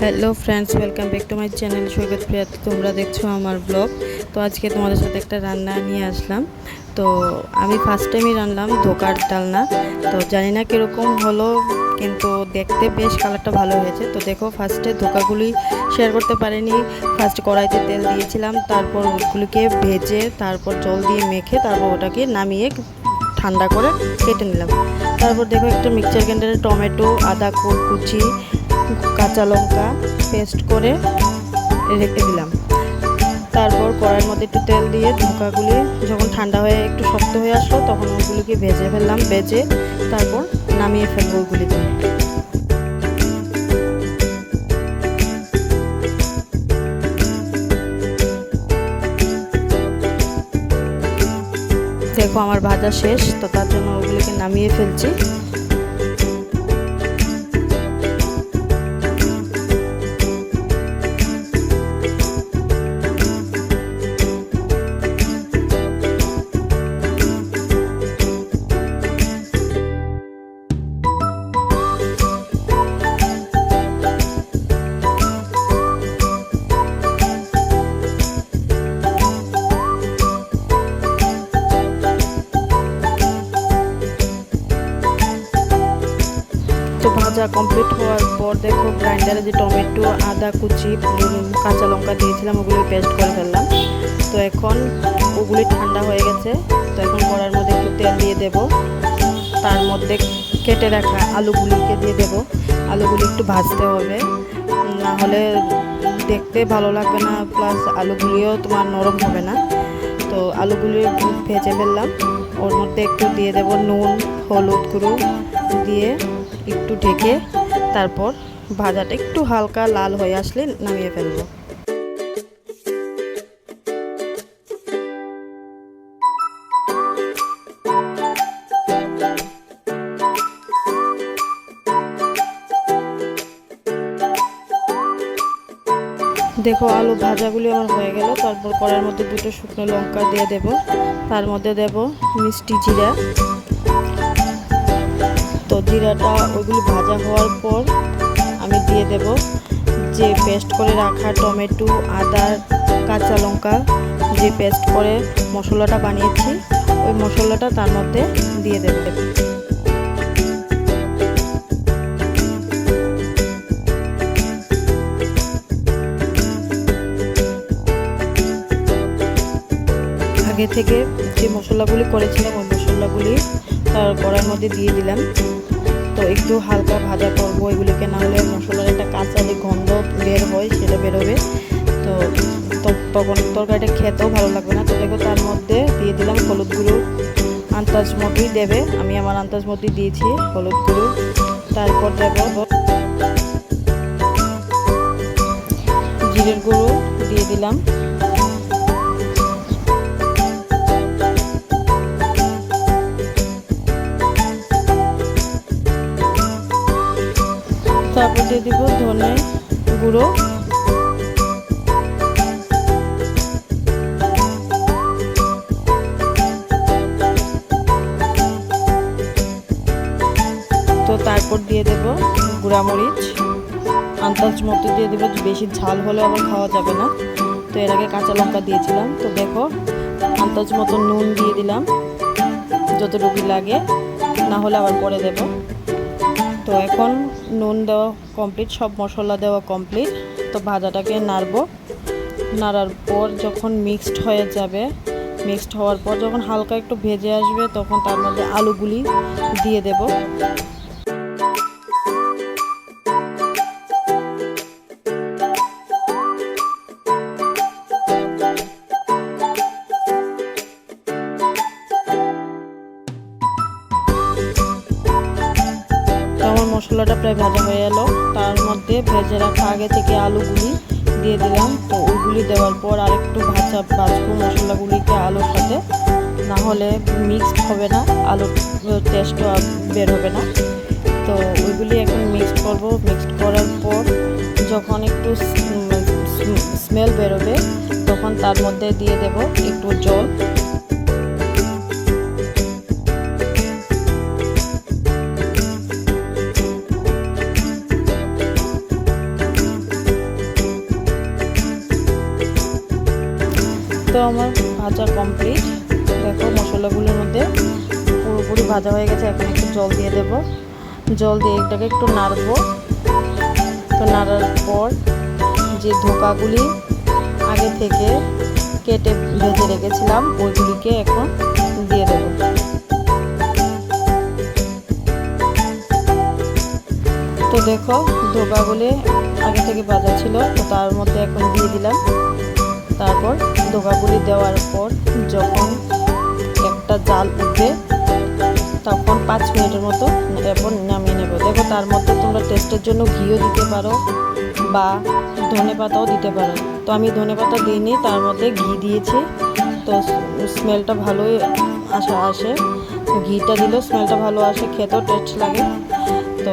Hello friends welcome back to my channel Saikat Priya তোমরা দেখছ আমার ব্লগ তো আজকে তোমাদের সাথে একটা রান্না নিয়ে আসলাম। তো আমি ফার্স্ট টাইমই রান্নাম ধোকার ডালনা তো জানি না কীরকম হলো, কিন্তু দেখতে বেশ কালারটা ভালো হয়েছে। তো দেখো ফার্স্টে ধোকাগুলি শেয়ার করতে পারিনি। ফার্স্ট কড়াইতে তেল দিয়েছিলাম, তারপর ওগুলিকে ভেজে, তারপর জল দিয়ে মেখে, তারপর ওটাকে নামিয়ে ঠান্ডা করে কেটে নিলাম। তারপর দেখো একটা মিক্সচার গ্রাইন্ডারে টমেটো, আদা, কুচি কাঁচা লঙ্কা পেস্ট করে রেখে দিলাম। তারপর কড়াইয়ের মধ্যে একটু তেল দিয়ে ধোকাগুলি যখন ঠান্ডা হয়ে একটু শক্ত হয়ে আসলো, তখন ওগুলিকে ভেজে ফেললাম, ভেজে তারপর নামিয়ে ফেলব ওগুলিকে দেখো, আমার ভাজা শেষ, তো তার জন্য ওগুলিকে নামিয়ে ফেলছি। তো ভাজা কমপ্লিট হওয়ার পর দেখো গ্রাইন্ডারে যে টমেটো, আদা, কুচি কাঁচা লঙ্কা দিয়েছিলাম ওগুলো পেস্ট করে ফেললাম। তো এখন ওগুলি ঠান্ডা হয়ে গেছে। তো এখন কড়ার মধ্যে একটু তেল দিয়ে দেব। তার মধ্যে কেটে রাখা আলুগুলিকে দিয়ে দেব। আলুগুলি একটু ভাজতে হবে। না হলে দেখতে ভালো লাগবে না প্লাস আলুগুলিও তোমার নরম হবে না। তো আলুগুলি ভেজে ফেললাম। ওর মধ্যে একটু দিয়ে দেব নুন, হলুদ গুঁড়ো দিয়ে। একটু ঢেকে তারপর ভাজাটা একটু হালকা লাল হয়ে আসলে নামিয়ে ফেলব। দেখো আলু ভাজাগুলি আমার হয়ে গেল, তারপর কড়ার মধ্যে দুটো শুকনো লঙ্কা দিয়ে দেব, তার মধ্যে দেব মিষ্টি জিরা। তো জিরাটা ওইগুলি ভাজা হওয়ার পর আমি দিয়ে দেব যে পেস্ট করে রাখা টমেটো, আদা, কাঁচা লঙ্কা, যে পেস্ট করে মশলাটা বানিয়েছি, ওই মশলাটা তার মধ্যে দিয়ে দেব। আগে থেকে যে মশলাগুলি করেছিলাম, ওই মশলাগুলি তার কড়ার মধ্যে দিয়ে দিলাম। একটু হালকা ভাজা করব। এগুলিকে না হলে মশলার একটা কাঁচা যে গন্ধ বের হয়, সেটা বেরোবে। তো তখন তরকারিটা খেতেও ভালো লাগবে না। তো দেখো তার মধ্যে দিয়ে দিলাম হলুদ গুঁড়ো। আন্দাজ মতোই দেবে। আমি আমার আন্দাজ মতোই দিয়েছি হলুদ গুঁড়ো। তারপর দেব জিরের গুঁড়ো দিয়ে দিলাম। তারপর দিয়ে দিব ধনে গুঁড়ো। তো তারপর দিয়ে দেব গুঁড়ামরিচ। আন্দাজ মতো দিয়ে দেবো, বেশি ঝাল হলে আবার খাওয়া যাবে না। তো এর আগে কাঁচা লঙ্কা দিয়েছিলাম। তো দেখো আন্দাজ মতো নুন দিয়ে দিলাম যত যতটুকু লাগে। না হলে আবার পরে দেবো। তো এখন নুন দেওয়া কমপ্লিট সব মশলা দেওয়া কমপ্লিট তো ভাজাটাকে নাড়ব। নাড়ার পর যখন মিক্সড হয়ে যাবে মিক্সড হওয়ার পর যখন হালকা একটু ভেজে আসবে, তখন তার মধ্যে আলুগুলি দিয়ে দেব। মশলাটা প্রায় ভাজা হয়ে এলো। তার মধ্যে ভেজে রাখা আগে থেকে আলুগুলি দিয়ে দিলাম। তো ওইগুলি দেওয়ার পর আরেকটু ভাজা বাজবো মশলাগুলিকে আলুর সাথে। না হলে মিক্সড হবে না, আলুর টেস্টও বের হবে না। তো ওইগুলি এখন মিক্সড করব। মিক্সড করার পর যখন একটু স্মেল বেরোবে, তখন তার মধ্যে দিয়ে দেব একটু জল। তো আমার ভাজা কমপ্লিট দেখো মশলাগুলোর মধ্যে পুরোপুরি ভাজা হয়ে গেছে, এখন একটু জল দিয়ে দেব। জল দিয়ে এটাকে একটু নাড়বো। তো নাড়ার পর যে ধোকাগুলি আগে থেকে কেটে ভেজে রেখেছিলাম, ওইগুলিকে এখন দিয়ে দেবো। তো দেখো ধোকাগুলি আগে থেকে ভাজা ছিল, তো তার মধ্যে এখন দিয়ে দিলাম। তারপর ধোকাগুলি দেওয়ার পর যখন একটা জাল উঠবে তখন পাঁচ মিনিটের মতো এরপর নামিয়ে নেবে। দেখো তার মধ্যে তোমরা টেস্টের জন্য ঘিও দিতে পারো বা ধনে পাতাও দিতে পারো। তো আমি ধনে পাতা দিইনি, তার মধ্যে ঘি দিয়েছি। তো স্মেলটা ভালোই আসা আসে। ঘিটা দিলেও স্মেলটা ভালো আসে, খেতেও টেস্ট লাগে। তো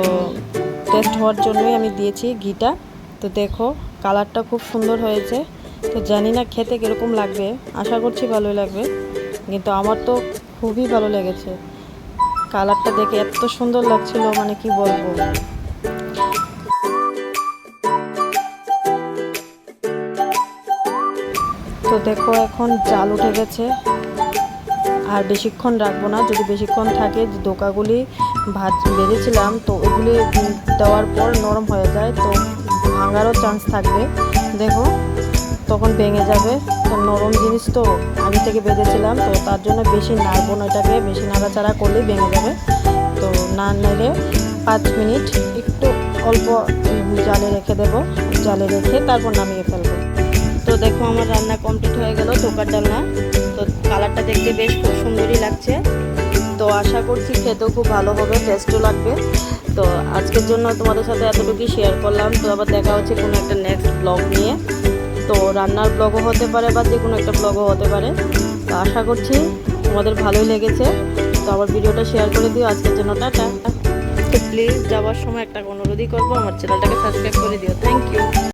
টেস্ট হওয়ার জন্যই আমি দিয়েছি ঘিটা। তো দেখো কালারটা খুব সুন্দর হয়েছে। তো জানি না খেতে কীরকম লাগবে। আশা করছি ভালোই লাগবে। কিন্তু আমার তো খুবই ভালো লেগেছে। কালারটা দেখে এত সুন্দর লাগছিল মানে কি বলব। তো দেখো, এখন জাল উঠে গেছে। আর বেশিক্ষণ রাখব না। যদি বেশিক্ষণ থাকে দোকাগুলি ভাজ, বেঁধেছিলাম, তো ওগুলি দেওয়ার পর নরম হয়ে যায়, তো ভাঙারও চান্স থাকবে। দেখো তখন ভেঙে যাবে। তো নরম জিনিস তো আগে থেকে বেঁধেছিলাম, তো তার জন্য বেশি নাড়বো না এটাকে। বেশি নাড়াচাড়া করলেই ভেঙে যাবে। তো না নেড়ে পাঁচ মিনিট একটু অল্প জালে রেখে দেব। জালে রেখে তারপর নামিয়ে ফেলব। তো দেখো আমার রান্না কমপ্লিট হয়ে গেল ধোকার ডালনা। তো কালারটা দেখতে বেশ খুব সুন্দরই লাগছে। তো আশা করছি খেতেও খুব ভালো হবে টেস্টও লাগবে। তো আজকের জন্য তোমাদের সাথে এতটুকুই শেয়ার করলাম। তো আবার দেখা হচ্ছে কোনো একটা নেক্সট ব্লগ নিয়ে। তো রান্নার ব্লগও হতে পারে বা যে কোনো একটা ব্লগও হতে পারে। তো আশা করছি তোমাদের ভালোই লেগেছে। তো আবার ভিডিওটা শেয়ার করে দিও। আজকের জন্য টাটা। তো প্লিজ যাওয়ার সময় একটা অনুরোধই করব, আমার চ্যানেলটাকে সাবস্ক্রাইব করে দিও। Thank you